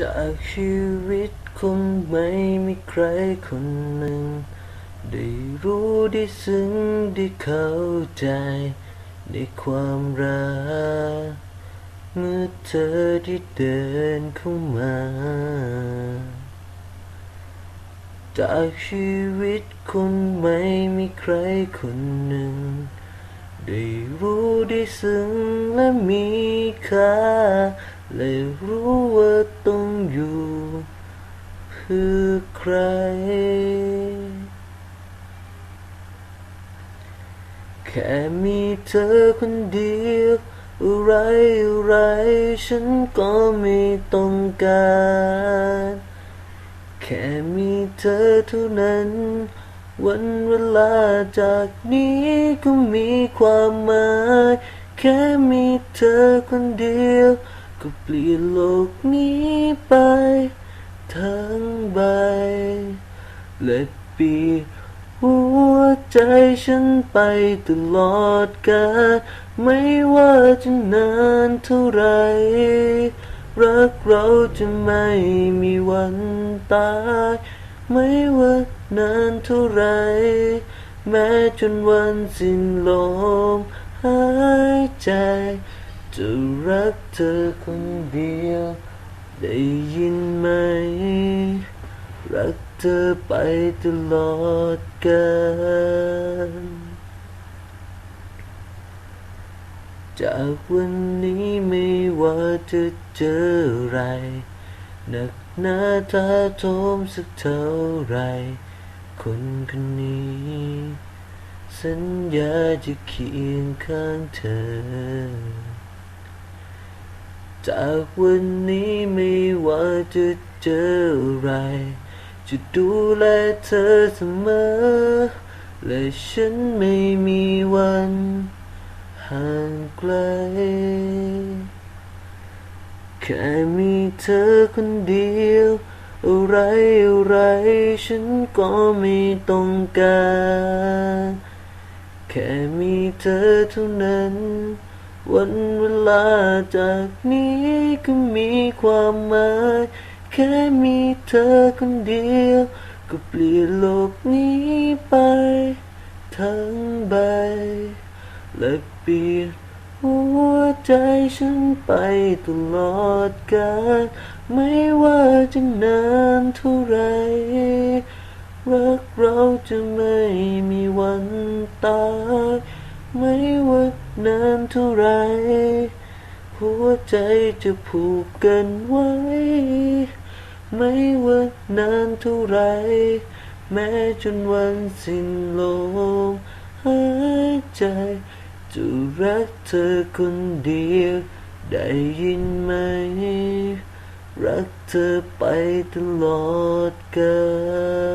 จากชีวิตคงไม่มีใครคนหนึ่ง ได้รู้ได้ซึ้งได้เข้าใจในความรัก เมื่อเธอได้เดินเข้ามา จากชีวิตคนไม่มีใครคนหนึ่ง ได้รู้ได้ซึ้งและมีค่า และรู้ว่าต้องอยู่เพื่อใคร แค่มีเธอคนเดียว อะไรอะไรฉันก็ไม่ต้องการ แค่มีเธอเท่านั้น วันเวลาจากนี้ก็มีความหมาย แค่มีเธอคนเดียว ก็เปลี่ยนโลกนี้ไป ทั้งใบ และเปลี่ยนหัวใจฉันไปตลอดกาลไม่ว่าจะนานเท่าไร รักเราจะไม่มีวันตาย ไม่ว่านานเท่าไร แม้จนวันสิ้นลมหายใจ จะรักเธอคนเดียว ได้ยินไหม รักเธอไปตลอดกาลจากวันนี้ไม่ว่าจะเจออะไรหนักหนาท้าโทมสักเท่าไร คนคนนี้ สัญญาจะเคียงข้างเธอ จากวันนี้ไม่ว่าจะเจออะไร จะดูแลเธอเสมอ และฉันไม่มีวันห่างไกล แค่มีเธอคนเดียว อะไรอะไรฉันก็ไม่ต้องการ แค่มีเธอเท่านั้น วันเวลาจากนี้ก็มีความหมาย แค่มีเธอคนเดียว ก็เปลี่ยนโลกนี้ไป ทั้งใบ และเปลี่ยนหัวใจฉันไปตลอดกาลไม่ว่าจะนานเท่าไรรักเราจะไม่มีวันตายไม่ว่า นานเท่าไรหัวใจจะผูกกันไว้ ไม่ว่านานเท่าไร แม้จนวันสิ้นลมหายใจ จะรักเธอคนเดียว ได้ยินไหม รักเธอไปตลอดกาล